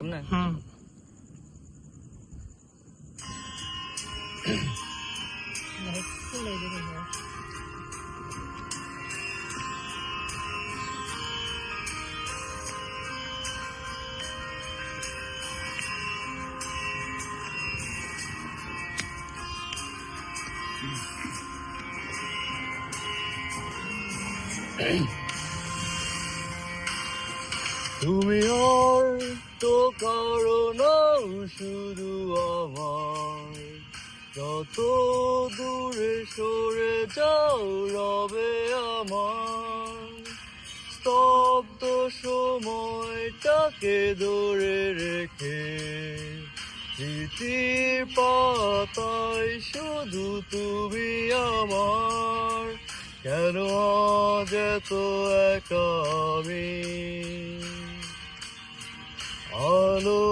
না হুম তুমি আর তো কারণ শুধু আমার যত দূরে সরে যাও রবে আমার স্তব্ধ সময়টাকে ধরে রেখে, স্মৃতির পাতায় শুধু তুমি আমার। কেন এত একা আলো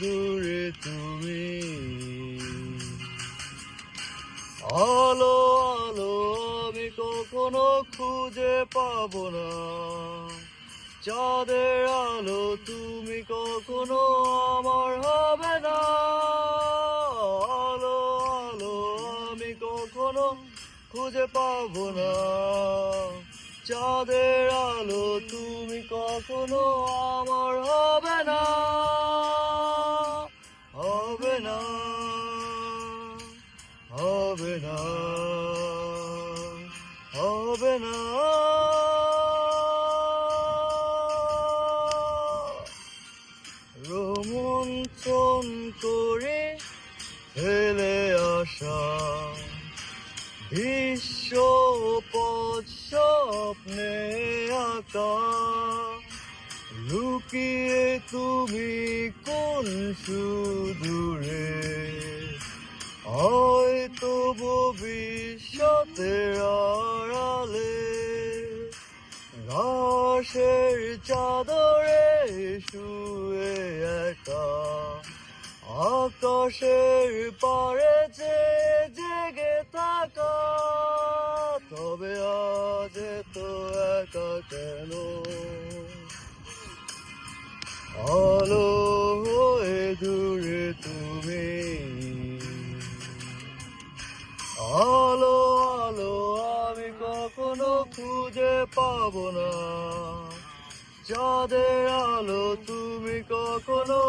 দূরে তুমি। আলো আলো আমি কখনো খুঁজে পাব না। চাঁদের আলো তুমি কখনো আমার হবে না। আলো আলো আমি কখনো খুঁজে পাবো না। চাঁদের আলো তুমি কখনো আমার হবে না হবে না হবে না হবে না। রোমন্থন করে ফেলে আসা বিশ্ব পথ স্বপ্নে আঁকা। লুকিয়ে তুমি কোন সুদূরে? হয়তো ভবিষ্যতের আড়ালে ঘাসের চাদরে শুয়ে একা। আকাশের পারে জেগে থাকা, তবে আজ তো একা কেন? আলো হয়ে দূরে তুমি। আলো আলো আমি কখনো খুঁজে পাবো না। চাঁদের আলো তুমি কখনো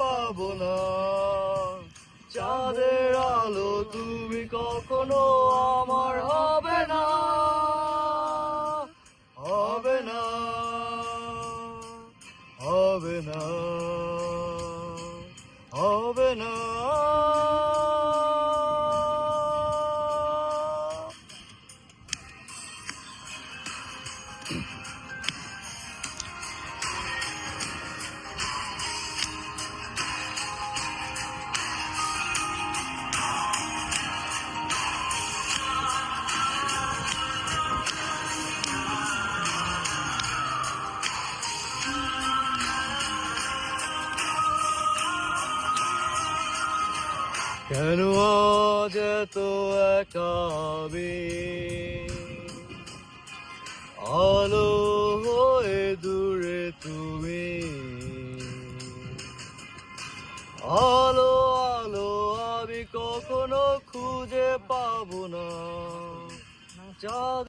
পাবো না চাঁদের আলো তুমি কখনো আমার হবে না হবে না হবে না হবে না। কেন আজ এত একাবে আলো হয়ে দূরে তুমি। আলো আলো আমি কখনো খুঁজে পাবো না। চাঁদ